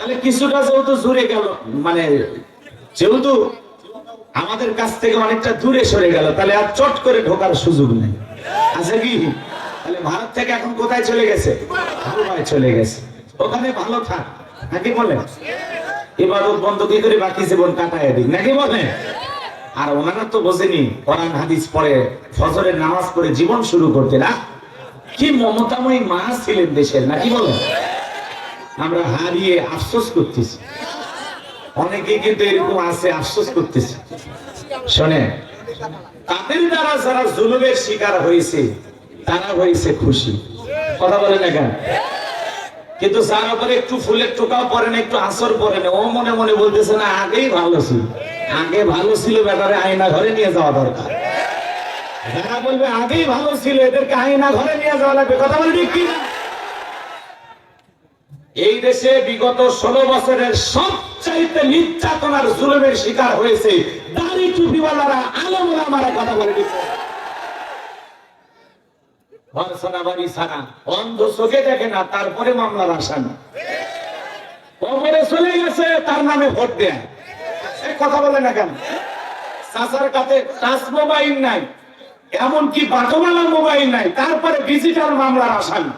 তাহলে কিছুটা যেহেতু দূরে গেল মানে যেহেতু আমাদের কাছ থেকে অনেকটা দূরে সরে গেল, তাহলে আর চট করে ঢোকার সুযোগ নেই। আছে কি? তাহলে ভারত থেকে এখন কোথায় চলে গেছে? চলে গেছে। ওখানে ভালো থাক, নাকি বলে? বন্ধ কি করে বাকি জীবন কাটায় দিক নাকি বলে? আর ওনারা তো বোঝেনি, কোরআন, হাদিস পড়ে, ফজরের নামাজ পড়ে জীবন শুরু করতে। না, কি মমতাময়ী মা ছিলেন দেশের, নাকি বলেন আমরা হারিয়ে আফসোস করতেছি। অনেকে কিন্তু এরকম আছে, আফসোস করতেছে। শোনে তাদের দ্বারা যারা জুলুমের শিকার হয়েছে, তারা হয়েছে খুশি। কথা বলে না কেন? কিন্তু যার উপরে একটু ফুলের টোকাও পরে না, একটু আসর পরে না, ও মনে মনে বলতেছে, না, আগেই ভালো ছিল। আগে ভালো ছিল ব্যাপারে আয়না ঘরে নিয়ে যাওয়া দরকার। যারা বলবে, আগেই ভালো ছিল, এদেরকে আয়না ঘরে নিয়ে যাওয়া লাগবে। কথা বলে ঠিক কি না? এই দেশে বিগত ষোলো বছরের সবচাইতে নির্যাতনার জুলুমের শিকার হয়েছে দাড়ি টুপিওয়ালারা আলমরা মারা কথা বলে দিচ্ছে। তারপরে এমনকি বাটমালা মোবাইল নাই, তারপরে ডিজিটাল মামলার আসামি।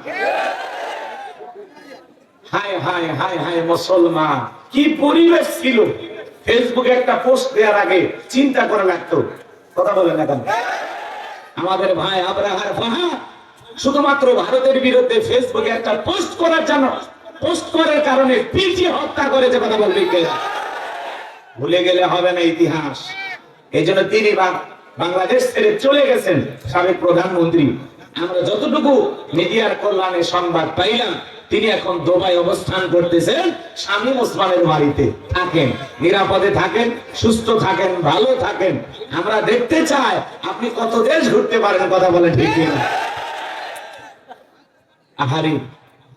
হায় হায় হায় হায় মুসলমান। কি পরিবেশ ছিল? ফেসবুকে একটা পোস্ট দেওয়ার আগে চিন্তা করা লাগতো। কথা বলে না কেন? আমাদের ভাই আবরাহার ফাহাদ শুধুমাত্র ভারতের বিরুদ্ধে ফেসবুকে একটা পোস্ট করার জন্য পোস্ট করার কারণে পিটিয়ে হত্যা করেছে, কথা বলবে ভুলে গেলে হবে না ইতিহাস। এই জন্য তিনি বাংলাদেশ ছেড়ে চলে গেছেন সাবেক প্রধানমন্ত্রী। আমরা যতটুকু মিডিয়ার কল্যাণে সংবাদ পাইলাম তিনি এখন দুবাই অবস্থান করতেছেন স্বামী ওসমানের বাড়িতে। থাকেন, নিরাপদে থাকেন, সুস্থ থাকেন, ভালো থাকেন। আমরা দেখতে চাই আপনি কত দেশ ঘুরতে পারেন কথা বলেন ঠিক আহারি,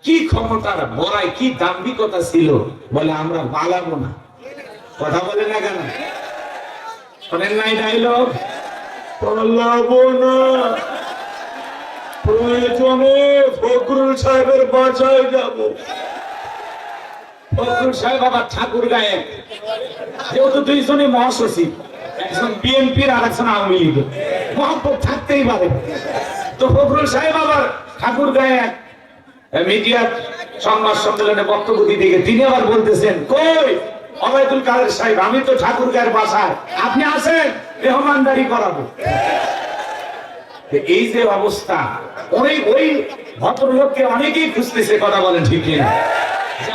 কি ক্ষমতার বড়াই, কি দাম্ভিকতা ছিল বলে আমরা পালাবো না। কথা বলে না কেন? শোনেন নাই ডাইলগ পালাবো না। ঠাকুর মিডিয়ার সংবাদ সম্মেলনে বক্তব্য দিতে গিয়ে তিনি আবার বলতেছেন, কই, অবায়দুল কাদের সাহেব, আমি তো ঠাকুর গায়ের বাসায়। আপনি আসেন, মেহমানদারি করাবো। এই যে অবস্থা ওই ভদ্রলোককে অনেকেই খুঁজতেছে, কথা বলেন ঠিক কিনা।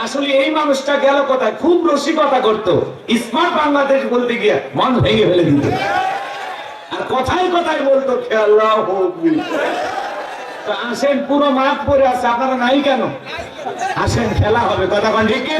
আসলে এই মানুষটা গেল খুব রসিকতা স্মার্ট বাংলাদেশ বলতে গিয়ে মন ভেঙে ফেলে দিত। আর কথায় কথায় বলতো, খেলা আসেন, পুরো মাঠ পরে আছে। আপনারা নাই কেন? আসেন, খেলা হবে। কথা ঠিক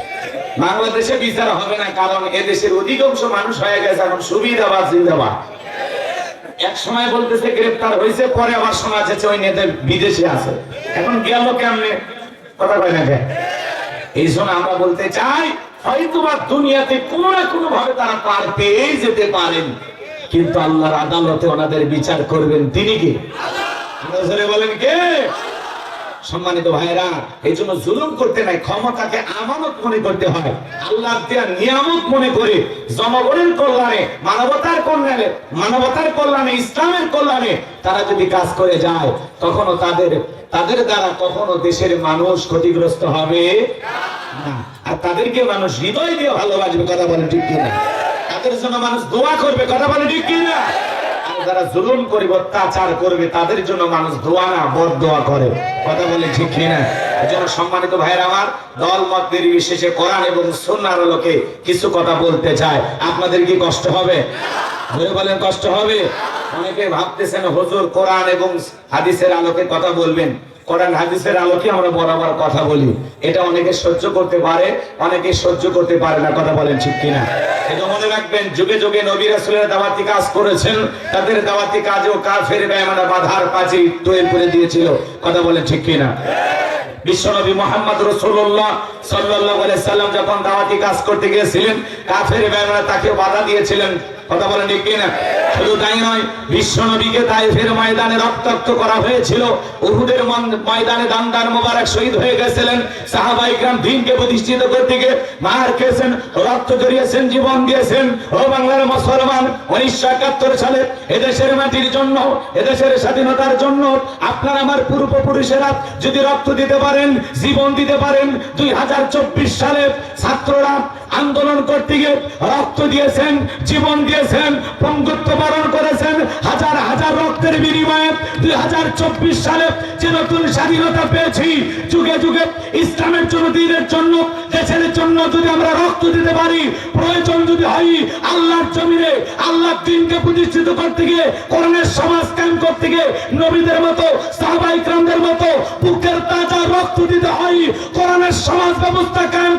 বাংলাদেশে বিচার হবে না, কারণ এদেশের অধিকাংশ মানুষ হয়ে গেছে এখন সুবিধাবাদ, জিন্দাবাদ। এক সময় বলতেছে গ্রেফতার হয়েছে, পরে আবার শোনা যাচ্ছে ওই নেতা বিদেশে আছে। এখন গেল কেমনে? কথা কয় না? এই জন্য আমরা বলতে চাই, হয়তো বা দুনিয়াতে কোনো না কোনো ভাবে তারা পার পেয়েই যেতে পারেন, কিন্তু আল্লাহর আদালতে ওনাদের বিচার করবেন তিনি কি? বলেন কে? সম্মানিত ভাইরা এই জন্য জুলুম করতে নাই, ক্ষমতাকে আমানত মনে করতে হয়। আল্লাহ দেয়া নিয়ামত মনে করে জনগণের কল্যাণে, মানবতার কল্যাণে মানবতার কল্যাণে, ইসলামের কল্যাণে তারা যদি কাজ করে যায় তখনও তাদের তাদের দ্বারা কখনো দেশের মানুষ ক্ষতিগ্রস্ত হবে আর তাদেরকে মানুষ হৃদয় দিয়ে ভালোবাসবে, কথা বলে ঠিক কিনা? তাদের জন্য মানুষ দোয়া করবে, কথা বলে ঠিক কিনা? যারা জুলুম করবে অত্যাচার করবে, তাদের জন্য মানুষ দোয়া না বদ দোয়া করে। কথা বলে ঠিক কিনা এজন্য সম্মানিত ভাইয়ের আমার, দল, মত নির্বিশেষে কোরআন এবং সুন্নার লোকে কিছু কথা বলতে চায়। আপনাদের কি কষ্ট হবে? ধরে বলেন কষ্ট হবে? অনেকে ভাবতেছেন, হুজুর কোরআন এবং হাদিসের আলোকে কথা বলবেন। কোরআন হাদিসের আলোকে আমরা বরাবর কথা বলি। এটা অনেকে সহ্য করতে পারে, অনেকে সহ্য করতে পারে না, কথা বলেন ঠিক কিনা? এটা মনে রাখবেন, যুগে যুগে নবী রাসূলের দাওয়াতি কাজ করেছেন, তাদের দাওয়াতি কাজেও কাফের বেঈমানরা বাধার পাঁচিল তৈরি করে দিয়েছিল, কথা বলেন ঠিক কিনা? বিশ্বনবী মোহাম্মদ রসুল্লাহ আলাইহি সাল্লাম যখন দাওয়াতি কাজ করতে গিয়েছিলেন, কাফের বেঈমানরা তাকে বাধা দিয়েছিলেন, কথা বলেন ঠিক কিনা? শুধু তাই নয় বিশ্বনবীকে তাইফের ময়দানে রক্তাক্ত করা হয়েছিল। উহুদের ময়দানে দান্দার মোবারক শহীদ হয়ে গেছিলেন। সাহাবা ইকরাম দিনকে প্রতিষ্ঠিত করতে গিয়ে মার খেয়েছেন, রক্ত জড়িয়েছেন, জীবন দিয়েছেন। ও বাংলার মুসলমান, উনিশশো একাত্তর সালে এদেশের মাটির জন্য, এদেশের স্বাধীনতার জন্য আপনার আমার পূর্বপুরুষেরা যদি রক্ত দিতে পারেন, জীবন দিতে পারেন, দুই হাজার চব্বিশ সালে ছাত্ররা আন্দোলন করতে গিয়ে রক্ত দিয়েছেন, জীবন দিয়েছেন, পঙ্গুত্ব বরণ করেছেন, হাজার হাজার রক্তের বিনিময়ে দুই হাজার চব্বিশ সালে যে নতুন স্বাধীনতা পেয়েছি, যুগে যুগে ইসলামের জন্য দিনের জন্য, দেশের জন্য যদি আমরা রক্ত দিতে পারি, প্রয়োজন যদি হয়, আল্লাহর জমিনে, আল্লাহর দিনকে প্রতিষ্ঠিত করতে গিয়ে, কোরআনের সমাজ কায়েম করতে গিয়ে, নবীদের মতো, সাহাবাইকরামদের মতো, বুকের তাজা রক্ত দিতে হয়, কোরআনের সমাজ ব্যবস্থা কায়েম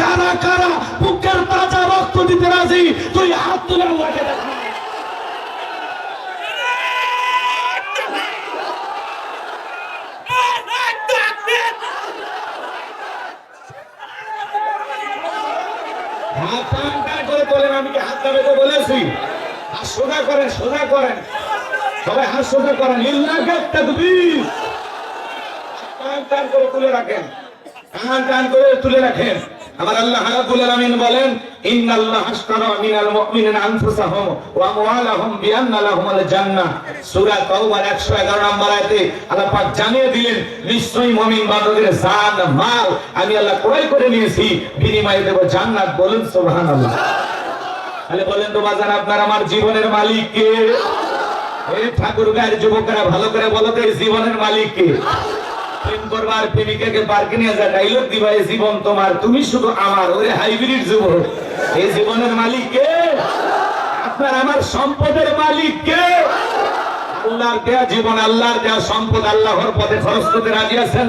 কারা কারা বুকের তাজা রক্ত দিতে রাজি? তুই হাত তুলে আল্লাহকে আমি হাত বলেছি? সোজা করেন সোজা করেন। সবাই হাত সোজা করেন। টান করে তুলে রাখেন। টান করে তুলে রাখেন। আমার আল্লাহ রাব্বুল আলামিন বলেন, ইন্নাল্লাহ মিনাল মুমিনিনা আনফুসাহুম ওয়া আমওয়ালাহুম বিআন্না লাহুমুল জান্নাহ। সূরা তাওবার 111 নম্বর আয়াতে আল্লাহ পাক জানিয়ে দিলেন, নিশ্চয়ই মুমিন বান্দাদের জান, মাল আমি আল্লাহ ক্রয় করে নিয়েছি, বিনিময়ে দেব জান্নাত। বলুন, সুবহানাল্লাহ। তাহলে বলেন তো বাজান, আপনার আমার জীবনের মালিক কে? ঠাকুর গায়ের যুবকেরা ভালো করে বলো তো জীবনের মালিক কে? জীবন তুমি আল্লাহর দেয়া সম্পদ, আল্লাহর পথে খরচ করতে রাজি আছেন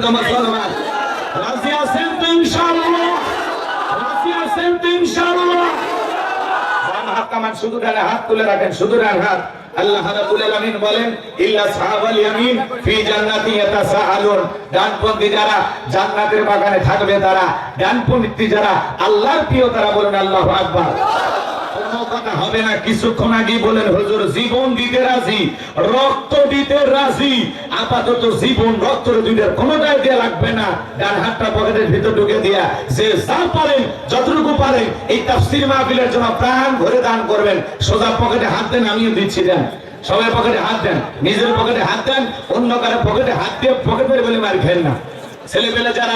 শুধু ডানে হাত তুলে রাখেন, শুধু ডান হাত। আল্লাহ রাব্বুল আলামিন বলেন, ইল্লা সাহাবাল ইয়ামিন ফি জান্নাতি ইয়াতাসাআলুন। ডানপন্থী যারা জান্নাতের বাগানে থাকবে, তারা ডানপন্থী যারা আল্লাহর প্রিয়, তারা বলেন, আল্লাহু আকবার। কথা হবে না, কিছুক্ষণ আগে বলেন, হুজুর, জীবন দিতে রাজি, রক্ত দিতে রাজি, আপাতত জীবন রক্ত দুইটার কোনোটাই দেয়া লাগবে না। ডান হাতটা পকেটের ভিতর ঢুকে দিয়া, যে যা পারেন, যতটুকু পারেন এই তাফসীর মাহফিলের জন্য প্রাণ ভরে দান করবেন। সোজা পকেটে হাত দেন, আমিও দিচ্ছি, দেন। সবাই পকেটে হাত দেন, নিজের পকেটে হাত দেন, অন্য কারও পকেটে হাত দিয়ে পকেট বলে মার খেল না। ছেলেপেলে যারা